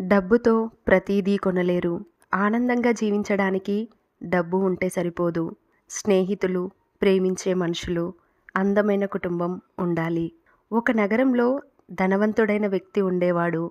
డబ్బుతో ప్రతీదీ కొనలేరు. ఆనందంగా జీవించడానికి డబ్బు ఉంటే సరిపోదు. స్నేహితులు ప్రేమించే మనుషులు అందమైన కుటుంబం ఉండాలి. ఒక నగరంలో ధనవంతుడైన వ్యక్తి ఉండేవాడు.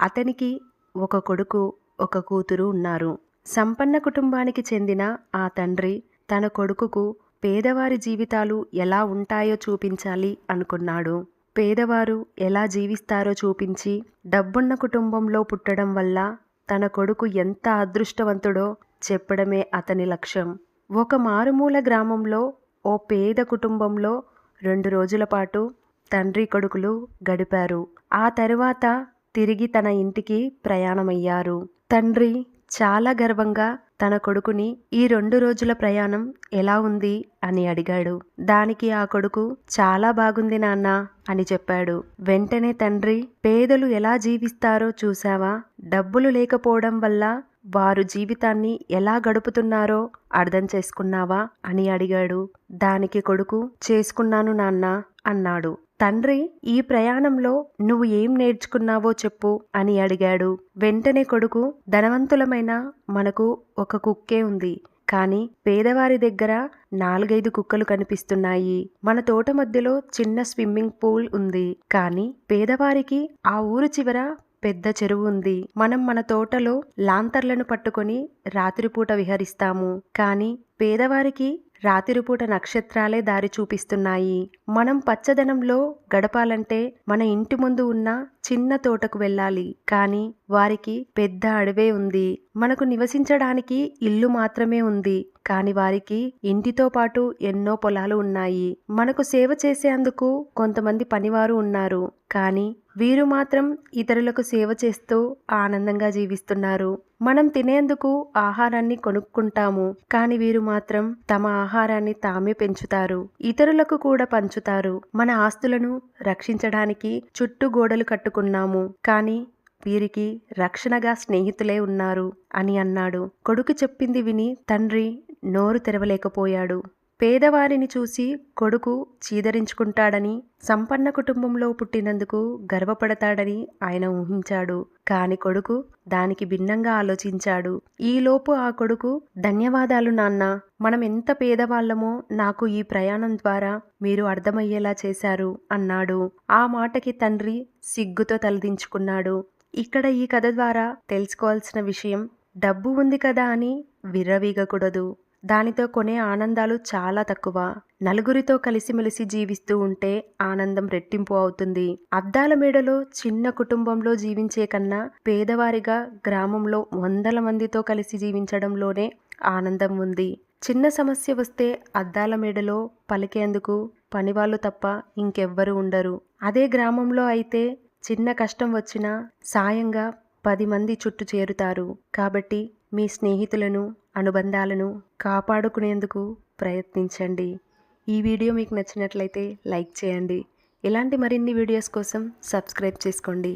అతనికి ఒక కొడుకు ఒక కూతురు ఉన్నారు. సంపన్న కుటుంబానికి చెందిన ఆ తండ్రి తన కొడుకుకు పేదవారి జీవితాలు ఎలా ఉంటాయో చూపించాలి అనుకున్నాడు. పేదవారు ఎలా జీవిస్తారో చూపించి డబ్బున్న కుటుంబంలో పుట్టడం వల్ల తన కొడుకు ఎంత అదృష్టవంతుడో చెప్పడమే అతని లక్ష్యం. ఒక మారుమూల గ్రామంలో ఓ పేద కుటుంబంలో రెండు రోజుల పాటు తండ్రి కొడుకులు గడిపారు. ఆ తరువాత తిరిగి తన ఇంటికి ప్రయాణమయ్యారు. తండ్రి చాలా గర్వంగా తన కొడుకుని ఈ రెండు రోజుల ప్రయాణం ఎలా ఉంది అని అడిగాడు. దానికి ఆ కొడుకు చాలా బాగుంది నాన్న అని చెప్పాడు. వెంటనే తండ్రి పేదలు ఎలా జీవిస్తారో చూశావా? డబ్బులు లేకపోవడం వల్ల వారు జీవితాన్ని ఎలా గడుపుతున్నారో అర్థం చేసుకున్నావా? అని అడిగాడు. దానికి కొడుకు చేసుకున్నాను నాన్న అన్నాడు. తండ్రి ఈ ప్రయాణంలో నువ్వు ఏం నేర్చుకున్నావో చెప్పు అని అడిగాడు. వెంటనే కొడుకు ధనవంతులమైన మనకు ఒక కుక్కే ఉంది. కానీ పేదవారి దగ్గర నాలుగైదు కుక్కలు కనిపిస్తున్నాయి. మన తోట మధ్యలో చిన్న స్విమ్మింగ్ పూల్ ఉంది. కానీ పేదవారికి ఆ ఊరు చివర పెద్ద చెరువు ఉంది. మనం మన తోటలో లాంతర్లను పట్టుకొని రాత్రిపూట విహరిస్తాము. కానీ పేదవారికి రాత్రిపూట నక్షత్రాలే దారి చూపిస్తున్నాయి. మనం పచ్చదనంలో గడపాలంటే మన ఇంటి ముందు ఉన్న చిన్న తోటకు వెళ్ళాలి. కానీ వారికి పెద్ద అడవే ఉంది. మనకు నివసించడానికి ఇల్లు మాత్రమే ఉంది. కాని వారికి ఇంటితో పాటు ఎన్నో పొలాలు ఉన్నాయి. మనకు సేవ చేసేందుకు కొంతమంది పనివారు ఉన్నారు. కానీ వీరు మాత్రం ఇతరులకు సేవ చేస్తూ ఆనందంగా జీవిస్తున్నారు. మనం తినేందుకు ఆహారాన్ని కొనుక్కుంటాము కానీ వీరు మాత్రం తమ ఆహారాన్ని తామే పెంచుతారు ఇతరులకు కూడా పంచుతారు. మన ఆస్తులను రక్షించడానికి చుట్టూ గోడలు కట్టుకున్నాము కానీ వీరికి రక్షణగా స్నేహితులే ఉన్నారు అని అన్నాడు. కొడుకు చెప్పింది విని తండ్రి నోరు తెరవలేకపోయాడు. పేదవారిని చూసి కొడుకు చీదరించుకుంటాడని సంపన్న కుటుంబంలో పుట్టినందుకు గర్వపడతాడని ఆయన ఊహించాడు. కాని కొడుకు దానికి భిన్నంగా ఆలోచించాడు. ఈలోపు ఆ కొడుకు ధన్యవాదాలు నాన్న. మనం ఎంత పేదవాళ్ళమో నాకు ఈ ప్రయాణం ద్వారా మీరు అర్థమయ్యేలా చేశారు అన్నాడు. ఆ మాటకి తండ్రి సిగ్గుతో తలదించుకున్నాడు. ఇక్కడ ఈ కథ ద్వారా తెలుసుకోవాల్సిన విషయం డబ్బు ఉంది కదా అని విర్రవీగకూడదు. దానితో కొనే ఆనందాలు చాలా తక్కువ. నలుగురితో కలిసిమెలిసి జీవిస్తూ ఉంటే ఆనందం రెట్టింపు అవుతుంది. అద్దాల మేడలో చిన్న కుటుంబంలో జీవించే కన్నా పేదవారిగా గ్రామంలో వందల మందితో కలిసి జీవించడంలోనే ఆనందం ఉంది. చిన్న సమస్య వస్తే అద్దాల మేడలో పలికేందుకు పనివాళ్ళు తప్ప ఇంకెవ్వరు ఉండరు. అదే గ్రామంలో అయితే చిన్న కష్టం వచ్చినా సాయంగా పది మంది చుట్టూ చేరుతారు. కాబట్టి మీ స్నేహితులను అనుబంధాలను కాపాడుకునేందుకు ప్రయత్నించండి. ఈ వీడియో మీకు నచ్చినట్లయితే లైక్ చేయండి. ఇలాంటి మరిన్ని వీడియోస్ కోసం సబ్స్క్రైబ్ చేసుకోండి.